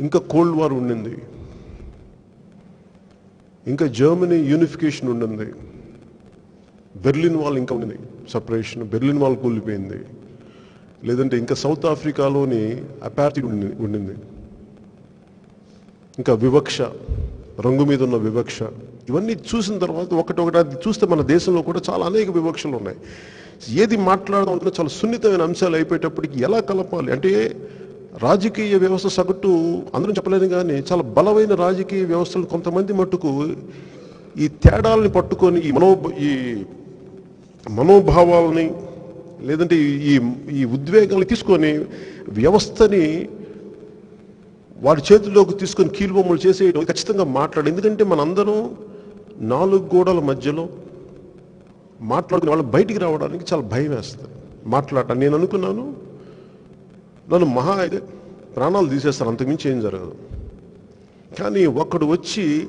ఇంకా cold war ఉండింది. ఇంకా జర్మనీ యూనిఫికేషన్ ఉండింది. బెర్లిన్ వాల్ ఇంకా ఉంది సపరేషన్ బెర్లిన్ వాల్ కూలిపోయింది. లేదంటే ఇంకా సౌత్ ఆఫ్రికాలోని అపార్థి ఉండి ఉండింది. ఇంకా వివక్ష రంగు మీద ఉన్న వివక్ష. ఇవన్నీ చూసిన తర్వాత ఒకటొకటి అది చూస్తే మన దేశంలో కూడా చాలా అనేక వివక్షలు ఉన్నాయి. ఏది మాట్లాడడం చాలా సున్నితమైన అంశాలు అయిపోయేటప్పటికి ఎలా కలపాలి? అంటే రాజకీయ వ్యవస్థ సగటు అందరం చెప్పలేను కానీ చాలా బలమైన రాజకీయ వ్యవస్థలు కొంతమంది మట్టుకు ఈ తేడాలని పట్టుకొని ఈ మనో ఈ మనోభావాలని లేదంటే ఈ- ఈ ఉద్వేగాలు తీసుకొని వ్యవస్థని వారి చేతుల్లోకి తీసుకొని కీలుబొమ్మలు చేసేయడం ఖచ్చితంగా మాట్లాడు. ఎందుకంటే మనందరం నాలుగు గోడల మధ్యలో మాట్లాడుకునే వాళ్ళు బయటికి రావడానికి చాలా భయం వేస్తుంది. మాట్లాడటం నేను అనుకున్నాను. నన్ను మహా అయితే ప్రాణాలు తీసేస్తారు. అంతకుమించి ఏం జరగదు. కానీ ఒక్కడు వచ్చి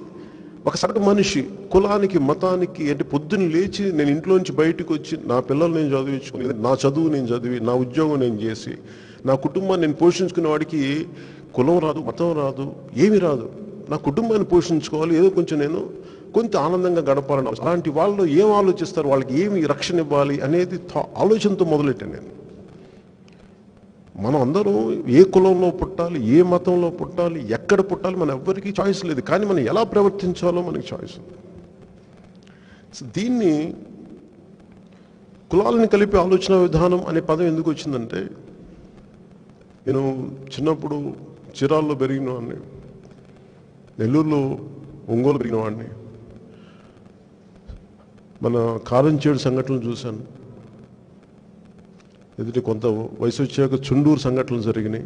ఒక సగటు మనిషి కులానికి మతానికి అంటే పొద్దున్న లేచి నేను ఇంట్లోంచి బయటకు వచ్చి నా పిల్లలు నేను చదివించుకుని నా చదువు నేను చదివి నా ఉద్యోగం నేను చేసి నా కుటుంబాన్ని నేను పోషించుకునే వాడికి కులం రాదు మతం రాదు ఏమి రాదు. నా కుటుంబాన్ని పోషించుకోవాలి. ఏదో కొంచెం నేను కొంత ఆనందంగా గడపాలని. అలాంటి వాళ్ళు ఏం ఆలోచిస్తారు? వాళ్ళకి ఏమి రక్షణ ఇవ్వాలి? అనేది ఆలోచనతో మొదలెట్టాను నేను. మనం అందరూ ఏ కులంలో పుట్టాలి ఏ మతంలో పుట్టాలి ఎక్కడ పుట్టాలి మన ఎవ్వరికీ చాయిస్ లేదు. కానీ మనం ఎలా ప్రవర్తించాలో మనకి చాయిస్ ఉంది. సో దీన్ని కులాలను కలిపి ఆలోచన విధానం అనే పదం ఎందుకు వచ్చిందంటే నేను చిన్నప్పుడు చిరాల్లో పెరిగిన వాడిని నెల్లూరులో ఒంగోలు పెరిగిన వాడిని మన కారంచేడు సంఘటనలు చూశాను. ఎదుటి కొంత వయసు వచ్చాక చుండూరు సంఘటనలు జరిగినాయి.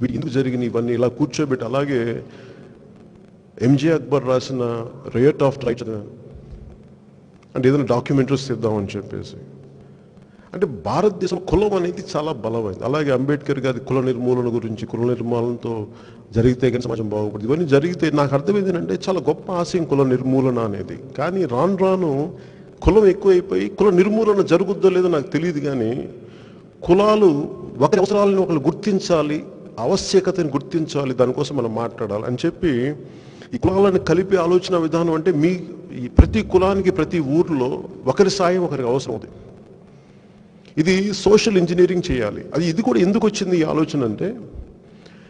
వీటి ఎందుకు జరిగినాయి. ఇవన్నీ ఇలా కూర్చోబెట్టి అలాగే ఎంజే అక్బర్ రాసిన రేట్ ఆఫ్ రైట్ అంటే ఏదైనా డాక్యుమెంటరీస్ తీద్దామని చెప్పేసి. అంటే భారతదేశం కులం అనేది చాలా బలమైంది. అలాగే అంబేద్కర్ గారి కుల నిర్మూలన గురించి కుల నిర్మూలనతో జరిగితే కానీ సమాజం బాగుపడుతుంది. ఇవన్నీ జరిగితే నాకు అర్థమైంది ఏంటంటే చాలా గొప్ప ఆశయం కుల నిర్మూలన అనేది. కానీ రాను రాను కులం ఎక్కువైపోయి కుల నిర్మూలన జరుగుద్దో లేదో నాకు తెలియదు కానీ కులాలు ఒకరి అవసరాలను ఒకరు గుర్తించాలి ఆవశ్యకతను గుర్తించాలి దానికోసం మనం మాట్లాడాలి అని చెప్పి ఈ కులాలను కలిపి ఆలోచన విధానం అంటే మీ ఈ ప్రతి కులానికి ప్రతి ఊర్లో ఒకరి సాయం ఒకరికి అవసరం అవుతుంది ఇది సోషల్ ఇంజనీరింగ్ చేయాలి. అది ఇది కూడా ఎందుకు వచ్చింది ఈ ఆలోచన అంటే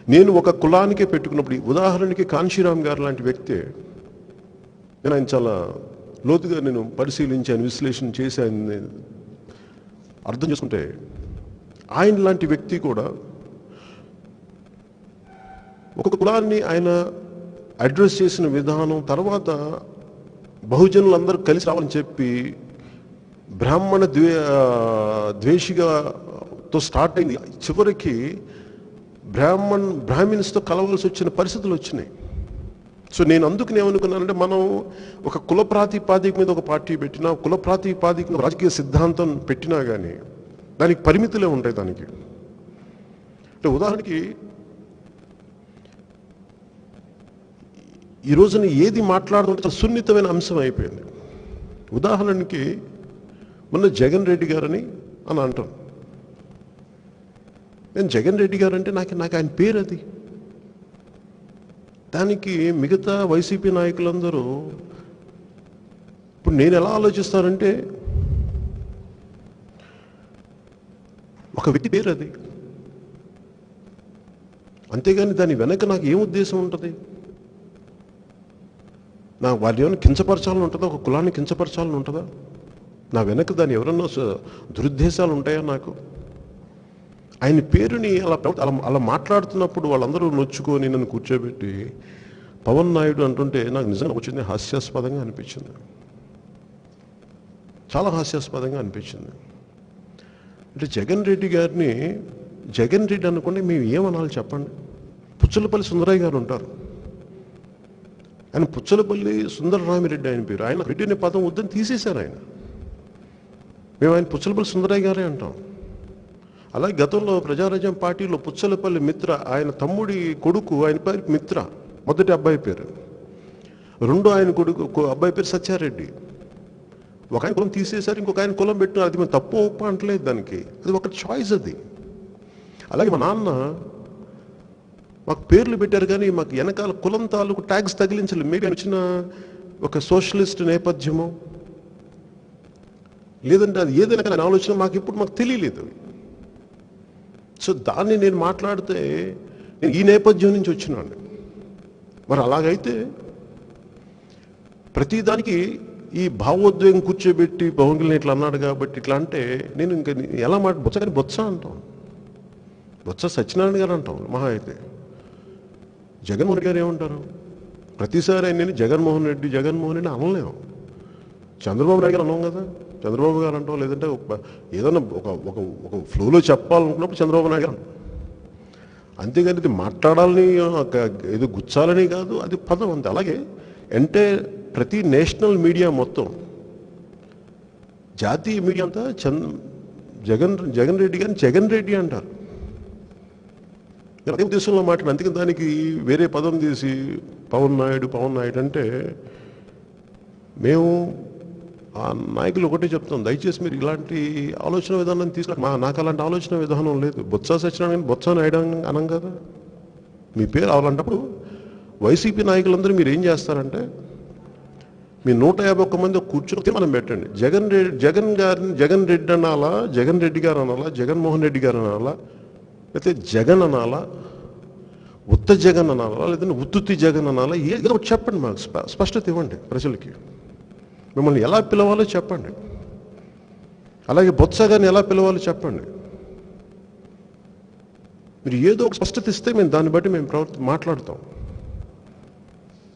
నేను ఒక కులానికే పెట్టుకున్నప్పుడు ఉదాహరణకి కాంశీరామ్ గారు లాంటి వ్యక్తే నేను ఆయన చాలా లోతుగా నేను పరిశీలించాను విశ్లేషణ చేశాను నేను అర్థం చేసుకుంటే ఆయన లాంటి వ్యక్తి కూడా ఒక కులాన్ని ఆయన అడ్రస్ చేసిన విధానం తర్వాత బహుజనులందరూ కలిసి రావాలని చెప్పి బ్రాహ్మణ ద్వే ద్వేషిగా తో స్టార్ట్ అయింది. చివరికి బ్రాహ్మణ్ బ్రాహ్మిన్స్తో కలవలసి వచ్చిన పరిస్థితులు వచ్చినాయి. సో నేను అందుకు నేను మనం ఒక కుల ప్రాతిపాదిక మీద ఒక పార్టీ పెట్టినా కుల ప్రాతిపాదిక రాజకీయ సిద్ధాంతం పెట్టినా కానీ దానికి పరిమితులే ఉంటాయి దానికి. అంటే ఉదాహరణకి ఈ రోజున ఏది మాట్లాడుతుంటే చాలా సున్నితమైన అంశం అయిపోయింది. ఉదాహరణకి మొన్న జగన్ రెడ్డి గారని అని అంటాం. నేను జగన్ రెడ్డి గారు అంటే నాకు నాకు ఆయన పేరు అది? దానికి మిగతా వైసీపీ నాయకులందరూ ఇప్పుడు నేను ఎలా ఆలోచిస్తానంటే ఒక వ్యక్తి పేరు అది. అంతేగాని దాని వెనక నాకు ఏం ఉద్దేశం ఉంటుంది? నా వాళ్ళు ఏమైనా కించపరచాలని ఉంటుందా? ఒక కులాన్ని కించపరచాలని ఉంటుందా? నా వెనక దాని ఎవరన్నా దురుద్దేశాలు ఉంటాయా నాకు? ఆయన పేరుని అలా అలా అలా మాట్లాడుతున్నప్పుడు వాళ్ళందరూ నొచ్చుకొని నన్ను కూర్చోబెట్టి పవన్ నాయుడు అంటుంటే నాకు నిజంగా వచ్చింది హాస్యాస్పదంగా అనిపించింది. చాలా హాస్యాస్పదంగా అనిపించింది. అంటే జగన్ రెడ్డి గారిని జగన్ రెడ్డి అనుకుంటే మేము ఏమనాలి చెప్పండి? పుచ్చలపల్లి సుందరయ్య గారు ఉంటారు. ఆయన పుచ్చలపల్లి సుందరరామిరెడ్డి ఆయన పేరు. ఆయన రెడ్డి అనే పదం వద్దని తీసేశారు ఆయన. మేము ఆయన పుచ్చలపల్లి సుందరయ్య గారే అంటాం. అలాగే గతంలో ప్రజారాజ్యం పార్టీలో పుచ్చలపల్లి మిత్ర ఆయన తమ్ముడి కొడుకు ఆయన పేరు మిత్ర మొదటి అబ్బాయి పేరు. రెండో ఆయన కొడుకు అబ్బాయి పేరు సత్యారెడ్డి. ఒక ఆయన కులం తీసేశారు ఇంకొక ఆయన కులం పెట్టినారు అది మేము తప్పు ఒప్ప అంటలేదు దానికి. అది ఒక చాయిస్ అది. అలాగే మా నాన్న మాకు పేర్లు పెట్టారు కానీ మాకు వెనకాల కులం తాలూకు ట్యాక్స్ తగిలించలేదు. మేబీ వచ్చిన ఒక సోషలిస్ట్ నేపథ్యము లేదంటే అది ఏదైనా కానీ ఆలోచన మాకు ఇప్పుడు మాకు తెలియలేదు. సో దాన్ని నేను మాట్లాడితే నేను ఈ నేపథ్యం నుంచి వచ్చినాను. మరి అలాగైతే ప్రతిదానికి ఈ భావోద్వేగం కూర్చోబెట్టి పవన్ ఇట్లా అన్నాడు కాబట్టి ఇట్లా అంటే నేను ఇంకా ఎలా మాట బొత్స కానీ బొత్స అంటాం బొత్స సత్యనారాయణ గారు అంటాం మహా అయితే. జగన్మోహన్ గారు ఏమంటారు? ప్రతిసారి ఆయన నేను జగన్మోహన్ రెడ్డి జగన్మోహన్ రెడ్డి అనలేము. చంద్రబాబు నాయుడు గారు అన్నాం కదా. చంద్రబాబు గారు అంటాం లేదంటే ఒక- ఏదైనా ఒక ఒక ఒక ఫ్లోలో చెప్పాలనుకున్నప్పుడు చంద్రబాబు నాయుడు గారు అంటాం. అంతేగాని ఇది మాట్లాడాలని ఏదో గుచ్చాలని కాదు అది పదం అంతే. అలాగే అంటే ప్రతి నేషనల్ మీడియా మొత్తం జాతీయ మీడియా అంతా చంద్ జగన్ జగన్ రెడ్డి గారిని జగన్ రెడ్డి అంటారు. అదే ఉద్దేశంలో మాట్లాడు అందుకే దానికి వేరే పదం తీసి పవన్ నాయుడు పవన్ నాయుడు అంటే మేము ఆ నాయకులు ఒకటే చెప్తాం దయచేసి మీరు ఇలాంటి ఆలోచన విధానం తీసుకురా. మా నాకు అలాంటి ఆలోచన విధానం లేదు. బొత్స సత్యనారాయణ బొత్స నాయుడు అనం కదా. మీ పేరు అలాంటప్పుడు వైసీపీ నాయకులందరూ మీరు ఏం చేస్తారంటే మీ నూట యాభై ఒక్క మంది కూర్చుని మనం పెట్టండి. జగన్ రెడ్డి జగన్ గారిని జగన్ రెడ్డి అనాలా జగన్ రెడ్డి గారు అనాలా జగన్మోహన్ రెడ్డి గారు అనాలా లేకపోతే జగన్ అనాలా ఉత్త జగన్ అనాలా లేదంటే ఉత్తుత్తి జగన్ అనాలా ఏదో ఒకటి చెప్పండి మాకు. స్ప- స్పష్టత ఇవ్వండి ప్రజలకి. మిమ్మల్ని ఎలా పిలవాలో చెప్పండి. అలాగే బొత్సగాని ఎలా పిలవాలో చెప్పండి. మీరు ఏదో ఒక స్పష్టత ఇస్తే మేము దాన్ని బట్టి మేము ప్రవర్తి మాట్లాడతాం.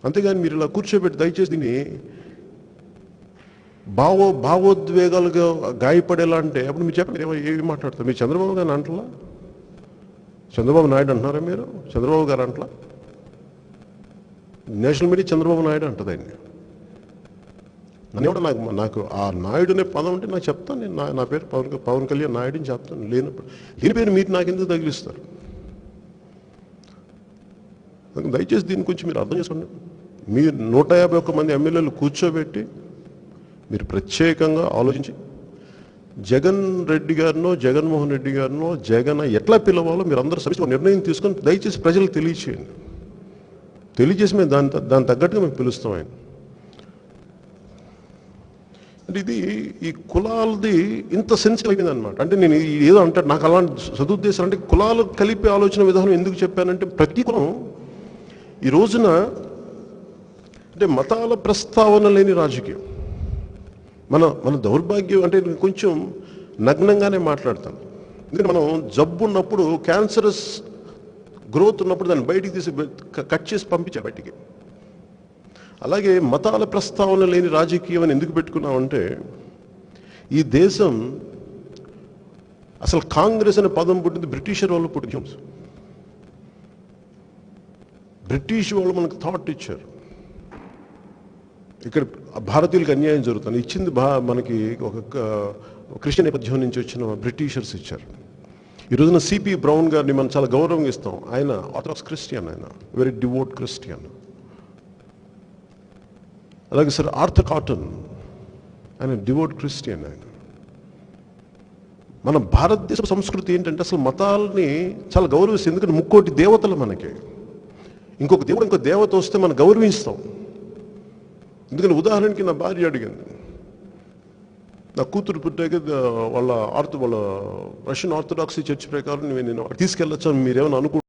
అంతేగాని మీరు ఇలా కూర్చోబెట్టి దయచేసి దీన్ని భావో భావోద్వేగాలుగా గాయపడేలా అంటే అప్పుడు మీరు చెప్పండి ఏమో- ఏమి మాట్లాడతారు. మీరు చంద్రబాబు గారిని అంటలా? చంద్రబాబు నాయుడు అంటున్నారా మీరు? చంద్రబాబు గారు అంటలా? నేషనల్ మీడియా చంద్రబాబు నాయుడు అంటది నన్ను కూడా నాకు నాకు ఆ నాయుడు అనే పదం అంటే నాకు చెప్తాను నేను నా నా పేరు పవన్ పవన్ కళ్యాణ్ నాయుడు అని చెప్తాను లేనప్పుడు దీని పేరు మీరు నాకు ఎందుకు తగిలిస్తారు దయచేసి దీని కొంచెం మీరు అర్థం చేసుకోండి. మీరు నూట యాభై ఒక్క మంది ఎమ్మెల్యేలు కూర్చోబెట్టి మీరు ప్రత్యేకంగా ఆలోచించి జగన్ రెడ్డి గారినో జగన్మోహన్ రెడ్డి గారినో జగన్ ఎట్లా పిలవాలో మీరు అందరూ సమిష్టి నిర్ణయం తీసుకొని దయచేసి ప్రజలు తెలియచేయండి. తెలియజేసి మేము దాని త- దాని తగ్గట్టుగా మేము పిలుస్తాం ఆయన. అంటే ఇది ఈ కులాలది ఇంత సెన్సిటివ్ అయింది అనమాట అంటే నేను ఏదో అంటే నాకు అలాంటి సదుద్దేశం అంటే కులాలు కలిపి ఆలోచన విధానం ఎందుకు చెప్పానంటే ప్రతి కులం ఈ రోజున అంటే మతాల ప్రస్తావన లేని రాజకీయం. మన మన దౌర్భాగ్యం అంటే నేను కొంచెం నగ్నంగానే మాట్లాడతాను. ఎందుకంటే మనం జబ్బు ఉన్నప్పుడు క్యాన్సరస్ గ్రోత్ ఉన్నప్పుడు దాన్ని బయటికి తీసి కట్ చేసి పంపించా బయటికి. అలాగే మతాల ప్రస్తావన లేని రాజకీయం అని ఎందుకు పెట్టుకున్నామంటే ఈ దేశం అసలు కాంగ్రెస్ అనే పదం పుట్టింది బ్రిటిషర్ వాళ్ళు పుట్టించాం బ్రిటిష్ వాళ్ళు మనకు థాట్ ఇచ్చారు. ఇక్కడ భారతీయులకు అన్యాయం జరుగుతుంది. ఇచ్చింది బా మనకి ఒక క- క్రిస్టియన్ నేపథ్యం నుంచి వచ్చిన బ్రిటిషర్స్ ఇచ్చారు. ఈ రోజున సిపి బ్రౌన్ గారిని మనం చాలా గౌరవం ఇస్తాం. ఆయన ఆర్థడాక్స్ క్రిస్టియన్ ఆయన వెరీ డివోట్ క్రిస్టియన్ అలాగే సార్ ఆర్థర్ కాటన్ ఆయన డివోట్ క్రిస్టియన్ ఆయన. మన భారతదేశ సంస్కృతి ఏంటంటే అసలు మతాలని చాలా గౌరవిస్తుంది. ఎందుకంటే ముక్కోటి దేవతలు మనకి. ఇంకొక దేవుడు ఇంకో దేవత వస్తే మనం గౌరవిస్తాం. ఎందుకంటే ఉదాహరణకి నా భార్య అడిగింది. నా కూతురు పుట్టాక వాళ్ళ ఆర్థ వాళ్ళ రష్యన్ ఆర్థడాక్సీ చర్చ్ ప్రకారం నేను నేను మీరేమైనా అనుకుంటున్నారు?